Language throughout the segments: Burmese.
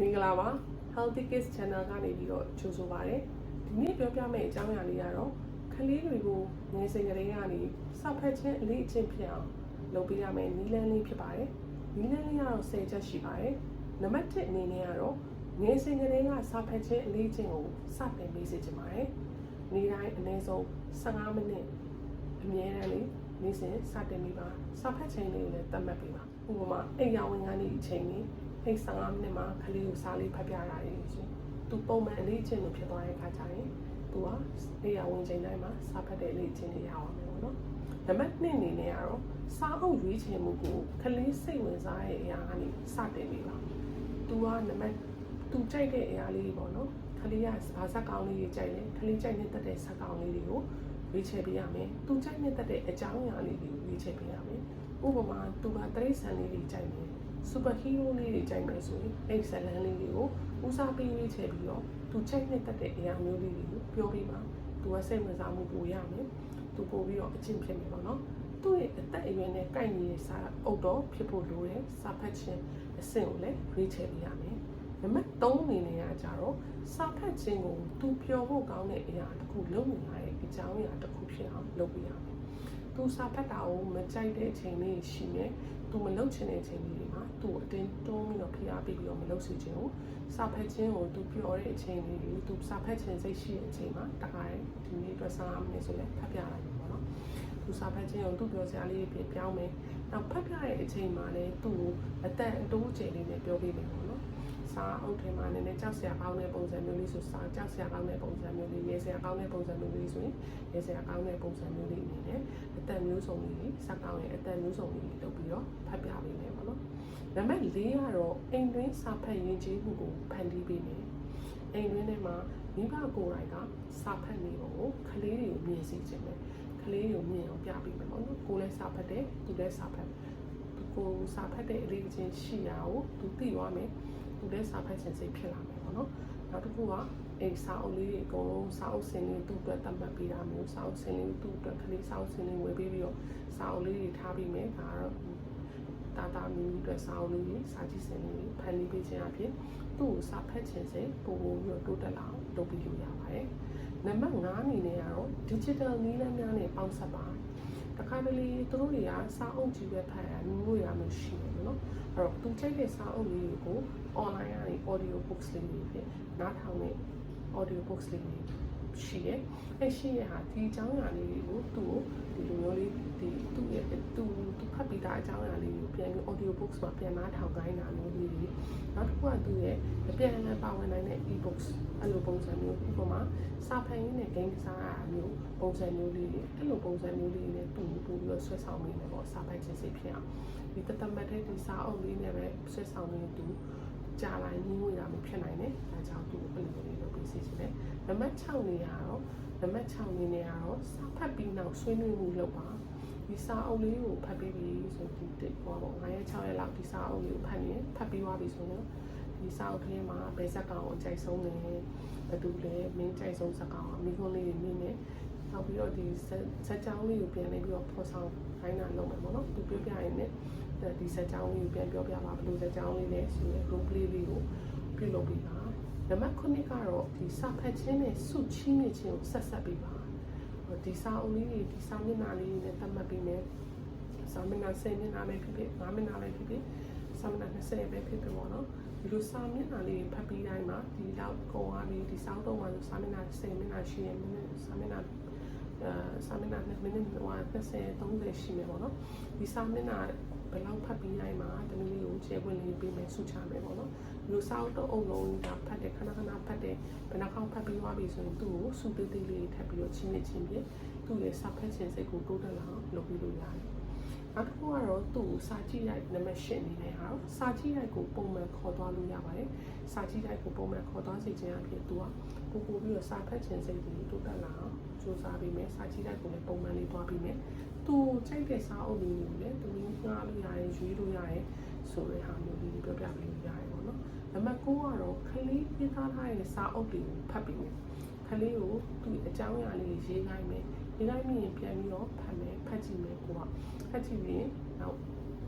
မင်္ဂလာပါ Healthy Kids Channel ကနေပြီးတော့ကြိုဆိုပါရစေဒီနေ့ပြောပြမယ့်အကြောင်းအရာလေးကတော့ကလေးတွေကိုငယ်စဉ်ကလေးကနေစဖက်ခြင်းအလေးအကျင့်ဖြစ်အောင်လုပ်ပေးရမယ့်နည်းလမ်းလေးဖြစ်ပါတယ်နည်းလမ်းလေးကတော့10ချက်ရှိပါတယ်နံပါတ်1အနေနဲ့ကတော့ငယ်စဉ်ကလေးကစဖက်ခြင်းအလေးအကျင့်ကိုစတင်ပေးစေချင်ပါတယ်နေ့တိုင်းအနည်းဆုံး15မိနစ်အမြဲတမ်းလေးနေ့စဉ်စတင်ပြီးပါစဖက်ခြင်းလေးကိုလည်းသတ်မှတ်ပေးပါဥပမာအိမ်ရောင်ဝင်ကနေအချိန်လေး အဲ့15မိနစ်မှာကလေးကိုစားလေးဖတ်ပြတာလေရှင်သူပုံမှန်အလေးအကျင့်လိုဖြစ်သွားတဲ့အခါကျရင်သူကအိမ်ရောင်ဝင်ချိန်တိုင်းမှာစားဖတ်တဲ့အလေးအကျင့်တွေရအောင်မယ်ပေါ့နော်နံပါတ်2အနေနဲ့ကတော့စားအုပ်ရွေးချယ်မှုကိုကလေးစိတ်ဝင်စားတဲ့အရာကနေစတင်ပေးပါသူကနံပါတ်သူကြိုက်တဲ့အရာလေးပေါ့နော်ကလေးကဘာဇက်ကောင်းလေးကြီးကြိုက်တယ်ကလေးကြိုက်နေတဲ့တဲ့ဇက်ကောင်းလေးတွေကိုရွေးချယ်ပေးရမယ်သူကြိုက်နေတဲ့တဲ့အကြောင်းအရာလေးတွေကိုရွေးချယ်ပေးရမယ်ဥပမာသူကတရိတ်ဆန်လေးတွေကြိုက်တယ် စူပါဟီးရိုးလေးတွေကြိုက်မယ်ဆိုရင်အဲ့ဇလန်လေးတွေကိုဦးစားပေးရွေးချယ်ပြီးတော့သူကြိုက်နေတဲ့တဲ့အရာမျိုးလေးတွေကိုပြောပေးပါသူကစိတ်ဝင်စားမှုပိုရမယ်သူပို့ပြီးတော့အကျင့်ဖြစ်မယ်ပေါ့နော်သူ့ရဲ့အသက်အရွယ်နဲ့ကိုက်နေတဲ့စာအုပ်တော့ဖြစ်ဖို့လိုတယ်စာဖတ်ခြင်းအဆင့်ကိုလည်းရွေးချယ်ပေးရမယ်နံပါတ်3အနေနဲ့ကကြတော့စာဖတ်ခြင်းကိုသူပျော်ဖို့ကောင်းတဲ့အရာတစ်ခုလုပ်နေရတဲ့အကြောင်းအရာတစ်ခုဖြစ်အောင်လုပ်ပေးရမယ်။ သူစာဖတ်တာကိုမကြိုက်တဲ့အချိန်လေးရှိနေသူမလုပ်ချင်တဲ့အချိန်လေးတွေမှာသူ့အတင်းတွန်းပြီးတော့ဖိအားပေးပြီးတော့မလုပ်စီခြင်းကိုစာဖတ်ခြင်းကိုသူပျော်တဲ့အချိန်လေးတွေသူစာဖတ်ခြင်းစိတ်ရှိတဲ့အချိန်မှာတခါတည်းဒီနေ့အတွက်စာမိနစ်ဆိုလဲဖတ်ပြလိုက်ပြီပေါ့နော်။သူစာဖတ်ခြင်းကိုသူပြောစရာလေးတွေပြောင်းမယ်။နောက်ဖတ်ပြတဲ့အချိန်မှာလည်းသူ့ကိုအတန်အတိုးကျလေးနဲ့ပြောပေးမယ်ပေါ့နော်။ စာအုပ်ထဲမှာနည်းနည်းကြောက်စရာကောင်းတဲ့ပုံစံမျိုးလေးဆိုစာကြောက်စရာကောင်းတဲ့ပုံစံမျိုးလေးရဲစရာကောင်းတဲ့ပုံစံမျိုးလေးဆိုရင်ရဲစရာကောင်းတဲ့ပုံစံမျိုးလေးအနေနဲ့အသက်မျိုးစုံလေးစကောင်းရဲ့အသက်မျိုးစုံလေးလုပ်ပြီးတော့ဖတ်ပြပေးမယ်ပေါ့နော်။နံပါတ်၄ကတော့အိမ်တွင်းစာဖတ်ရင်ကျေးမှုကိုဖန်တီးပေးမယ်။အိမ်တွင်းထဲမှာမိဘကိုယ်တိုင်ကစာဖတ်နေပုံကိုကလေးတွေကိုမြင်စေချင်တယ်။ကလေးတွေကိုမြင်အောင်ပြပေးမယ်ပေါ့နော်။ကိုယ်လည်းစာဖတ်တယ်သူလည်းစာဖတ်ကိုစာဖတ်တဲ့အလေးအချင်းရှိတာကိုသူသိသွားမယ်။ သူလည်းစာဖတ်ခြင်းစိတ်ဖြစ်လာမယ်ပေါ့နော်နောက်တစ်ခုကအိမ်စာအုပ်လေးတွေအကုန်လုံးစာအုပ်စင်လေးသူ့အတွက်တတ်မှတ်ပေးတာမျိုးစာအုပ်စင်လေးသူ့အတွက်ကလေးစာအုပ်စင်လေးဝယ်ပေးပြီးတော့စာအုပ်လေးတွေထားပြီးမယ်ဒါကတော့တာတာမီမီအတွက်စာအုပ်လေးတွေစာကြည့်စင်လေးတွေဖန်တီးပေးခြင်းအပြင်သူ့ကိုစာဖတ်ခြင်းစိတ်ပို့ပို့ပြီးတော့တိုးတက်လာအောင်လုပ်ပြီးလို့ရပါတယ်နံပါတ်5အနေနဲ့ကတော့ digital နည်းလမ်းများနဲ့ပေါင်းစပ်ပါ တခါတလေသူတို့တွေကစာအုပ်ကြီးပဲဖတ်ရမျိုးလို့ရမျိုးရှိတယ်နော်အဲ့တော့သူကြိုက်တဲ့စာအုပ်လေးတွေကို online ကနေ audio books လေးတွေဖြစ်နားထောင်တဲ့ audio books လေးတွေ ရှိတယ်။အဲ့ရှိရဟာဒီအကြောင်းအရာလေးတွေကိုသူ့ကိုဒီလိုမျိုးလေးဒီသူ့ရဲ့သူသူဖတ်ပြီးသားအကြောင်းအရာလေးကိုပြန်ပြီး audio books မှာပြန်နားထောင်ခိုင်းတာမျိုးလေးတွေနောက်တစ်ခုကသူ့ရဲ့အပြန်အလှန်ပါဝင်နိုင်တဲ့ e-books အဲ့လိုပုံစံမျိုးဥပမာစာဖတ်ရင်းနဲ့ game ကစားတာမျိုးပုံစံမျိုးလေးတွေအဲ့လိုပုံစံမျိုးလေးတွေနဲ့သူ့ကိုပို့ပြီးတော့ဆွဲဆောင်နေတယ်ပေါ့စာဖတ်ခြင်းစိတ်ဖြစ်အောင်ဒီတသက်မတ်တဲ့ဒီစာအုပ်လေးနဲ့ပဲဆွဲဆောင်နေသူကြာလာရင်ငွေတာမဖြစ်နိုင်နဲ့။ဒါကြောင့်သူ့ဘယ်လိုလေးလုပ်ပေးစီချင်တယ်။ နံပါတ်6နေရတော့နံပါတ်6နေနေရတော့စာဖတ်ပြီးနောက်ဆွေးနွေးမှုလုပ်ပါ။ဒီစာအုပ်လေးကိုဖတ်ပြီးပြီဆိုဒီတစ်ဟောပေါ့9ရက်6ရက်လောက်ဒီစာအုပ်လေးကိုဖတ်နေဖတ်ပြီးသွားပြီဆိုရင်ဒီစာအုပ်ထဲမှာဘယ်ဇက်ကောင်ကိုအကြိုက်ဆုံးလဲဘယ်သူလဲမင်းကြိုက်ဆုံးဇက်ကောင်အမိခွန်းလေးတွေမြင်နေနောက်ပြီးတော့ဒီဇက်ကြောင်းလေးကိုပြန်နေပြီးတော့ဖော်ဆောင်ခိုင်းတာလုပ်မယ်ပေါ့နော်သူပြောပြရင်လည်းဒီဇက်ကြောင်းလေးကိုပြန်ပြောပြပါဘယ်လိုဇက်ကြောင်းလေးလဲဆိုရင် role play လေးကိုပြုလုပ်ပေးပါ နံပါတ်9ကတော့ဒီစာဖတ်ခြင်းနဲ့စုချင်းနေခြင်းကိုဆက်ဆက်ပေးပါဒီစာအုပ်လေးတွေဒီစာမျက်နှာလေးတွေနဲ့သတ်မှတ်ပေးမယ်စာမျက်နှာ10မျက်နှာပဲဖြစ်ဖြစ်9မျက်နှာပဲဖြစ်ဖြစ်စာမျက်နှာ20ပဲဖြစ်ဖြစ်ပေါ့နော်ဒီလိုစာမျက်နှာလေးဖတ်ပြီးတိုင်းမှာဒီတော့ကုန်သွားပြီဒီစာအုပ်တော့မှာစာမျက်နှာ10မျက်နှာရှိရင်စာမျက်နှာ အဲစာမျက်နှာ2မိနစ်ဟို30 30ရှိမယ်ပေါ့နော်ဒီစာမျက်နှာဘယ်လောက်ဖတ်ပြီးတိုင်းမှာတမီးလေးကိုခြေပွင့်လေးပေးမယ်ဆုချမယ်ပေါ့နော်လူစာအုပ်တော့အုပ်လုံးဒါဖတ်တယ်ခဏခဏဖတ်တယ်ဘယ်နှခေါက်ဖတ်ပြီးသွားပြီဆိုရင်သူ့ကိုဆုသေးသေးလေးထပ်ပြီးတော့ချင်းနေချင်းပြသူ့ရဲ့စာဖတ်ခြင်းစိတ်ကိုတိုးတက်လာအောင်လုပ်ပြီးလို့ရတယ်နောက်တစ်ခုကတော့သူ့ကိုစာကြည့်လိုက်နံပါတ်၈အနေနဲ့ဟာစာကြည့်လိုက်ကိုပုံမှန်ခေါ်သွားလို့ရပါတယ်စာကြည့်လိုက်ကိုပုံမှန်ခေါ်သွားစေခြင်းအဖြစ်သူကပို့ပို့ပြီးတော့စာဖတ်ခြင်းစိတ်ကိုတိုးတက်လာအောင် စူးစမ်းပြီးမယ်စာကြည့်လိုက်ကိုလည်းပုံမှန်လေးသွားပြီးမယ်သူကြိုက်တဲ့စာအုပ်လေးကိုလည်းသူငှားလို့ရတယ်ရွေးလို့ရတယ်ဆိုတဲ့ဟာမျိုးလေးပြောပြပေးလို့ရတယ်ပေါ့နော်နံပါတ်9ကတော့ခလေးပြသားထားတဲ့စာအုပ်တွေကိုဖတ်ပြီးမယ်ခလေးကိုသူ့အကြောင်းအရာလေးရေးခိုင်းမယ်ရေးခိုင်းပြီးရင်ပြန်ပြီးတော့ဖတ်မယ်ဖတ်ကြည့်မယ်ကိုကဖတ်ကြည့်ပြီးနောက်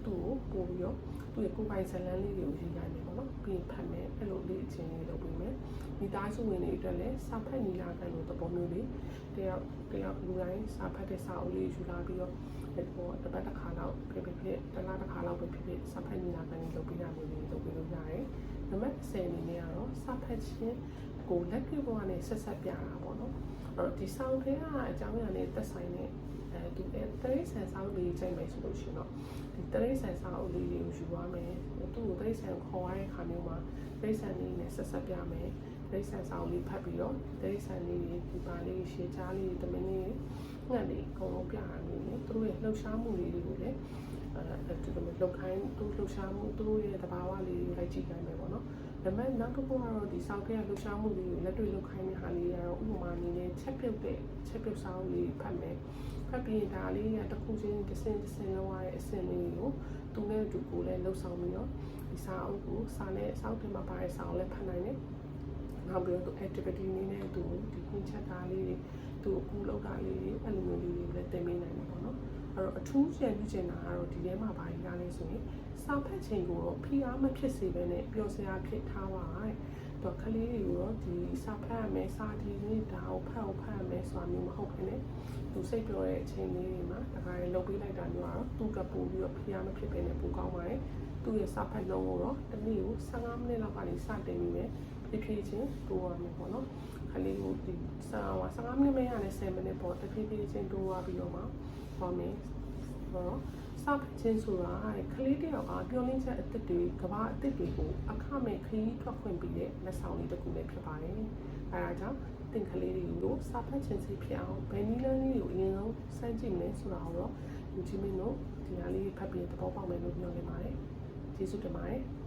သူ့ကိုပို့ပြီးတော့သူ့ရဲ့ကိုယ်ပိုင်ဇာတ်လမ်းလေးတွေကိုရေးခိုင်းမယ်ပေါ့နော်ပြီးရင်ဖတ်မယ်အဲ့လိုလေချင်းလေးလုပ်ပေးမယ် မိသားစုဝင်တွေအတွက်လည်းစာဖတ်နီလာခံလို့သဘောမျိုးလေးတယောက်တယောက်လူတိုင်းစာဖတ်တဲ့စာအုပ်လေးယူလာပြီးတော့ဟိုတစ်ပတ်တစ်ခါလောက်ဖြစ်ဖြစ်ဖြစ်တစ်လတစ်ခါလောက်ပဲဖြစ်ဖြစ်စာဖတ်နီလာခံလေးလုပ်ပေးတာမျိုးလေးလုပ်ပေးလို့ရတယ်နံပါတ်10အနေနဲ့ကတော့စာဖတ်ခြင်းကိုလက်တွေ့ဘဝနဲ့ဆက်ဆက်ပြတာပေါ့နော်အဲ့တော့ဒီဆောင်းထဲကအကြောင်းအရာနဲ့သက်ဆိုင်တဲ့အဲဒီတရိတ်ဆန်ဆောင်းလေးချိန်မယ်ဆိုလို့ရှိရင်တော့ဒီတရိတ်ဆန်ဆောင်းလေးလေးကိုယူရမယ် သူ့ကိုတရိတ်ဆန်ခေါ်ရတဲ့ခါမျိုးမှာတရိတ်ဆန်လေးနဲ့ဆက်ဆက်ပြမယ်တရိတ်ဆန်ဆောင်းလေးဖတ်ပြီးတော့တရိတ်ဆန်လေးတွေဒီပါလေးရှေ့ချားလေးတမင်းလေးငှက်လေးအကုန်လုံးပြရမယ်သူတို့ရဲ့လှုပ်ရှားမှုလေးတွေကိုလည်းအဲဒီလိုလှုပ်ခိုင်းသူလှုပ်ရှားမှုသူတို့ရဲ့တဘာဝလေးတွေလိုက်ကြည့်နိုင်မယ်ပေါ့နော် ဒါပေမဲ့နောက်တစ်ခုကတော့ဒီစောက်ကရလှူရှားမှုလေးကိုလက်တွေ့လုပ်ခိုင်းတဲ့ဟာလေးကတော့ဥပမာအနေနဲ့ချက်ပြုတ်တဲ့ချက်ပြုတ်စာအုပ်လေးဖတ်မယ်ဖတ်ပြီးဒါလေးကတစ်ခုချင်းတစ်စင်တစ်စင်လောက်ရတဲ့အစင်လေးကိုသူနဲ့အတူကိုလည်းလှုပ်ဆောင်ပြီးတော့ဒီစာအုပ်ကိုစာနဲ့စောက်တင်မှာပါတဲ့စာအုပ်လည်းဖတ်နိုင်တယ်နောက်ပြီးတော့ activity နည်းနဲ့သူဒီခွင့်ချက်သားလေးတွေသူအကူလောက်တာလေးတွေအဲ့လိုမျိုး တော့အထူးကျန်ပြုချင်တာကတော့ဒီထဲမှာဘာကြီးကားလဲဆိုရင်စာဖတ်ချိန်ကိုတော့ဖိအားမဖြစ်စေဘဲနဲ့ပျော်စရာဖြစ်ထားပါတဲ့တော့ကလေးတွေကိုတော့ဒီစာဖတ်ရမယ်စာဒီနေ့ဒါကိုဖတ်အောင်ဖတ်ရမယ်ဆိုတာမျိုးမဟုတ်ဘဲနဲ့သူစိတ်ပျော်တဲ့အချိန်လေးတွေမှာဒါကလည်းလုပ်ပေးလိုက်တာမျိုးကတော့သူကပို့ပြီးတော့ဖိအားမဖြစ်ဘဲနဲ့ပိုကောင်းပါတယ်သူ့ရဲ့စာဖတ်လုံးကိုတော့တစ်နေ့ကို15မိနစ်လောက်ကနေစတင်ပြီးပဲဖြည်းဖြည်းချင်းတိုးရမယ်ပေါ့နော်ခလေးကိုဒီစာဝါ15မိနစ်မရနဲ့10မိနစ်ပေါ့တဖြည်းဖြည်းချင်းတိုးရပြီးတော့မှဟောမယ် တော့စောက်ချင်းဆိုတာကလေးတယောက်ကပြောလင်းချက်အစ်စ်တွေကဘာအစ်စ်တွေကိုအခမဲ့ခရီးထွက်ခွင့်ပေးတဲ့လက်ဆောင်လေးတစ်ခုလည်းဖြစ်ပါတယ်။အဲဒါကြောင့်တင်ကလေးတွေကိုစာဖတ်ခြင်းစိတ်ဖြစ်အောင်ဘယ်နည်းလမ်းလေးကိုအရင်ဆုံးစမ်းကြည့်မယ်ဆိုတာကိုတော့လူကြီးမင်းတို့ဒီဟာလေးဖတ်ပြီးသဘောပေါက်မယ်လို့ပြောနေပါတယ်။ကျေးဇူးတင်ပါတယ်။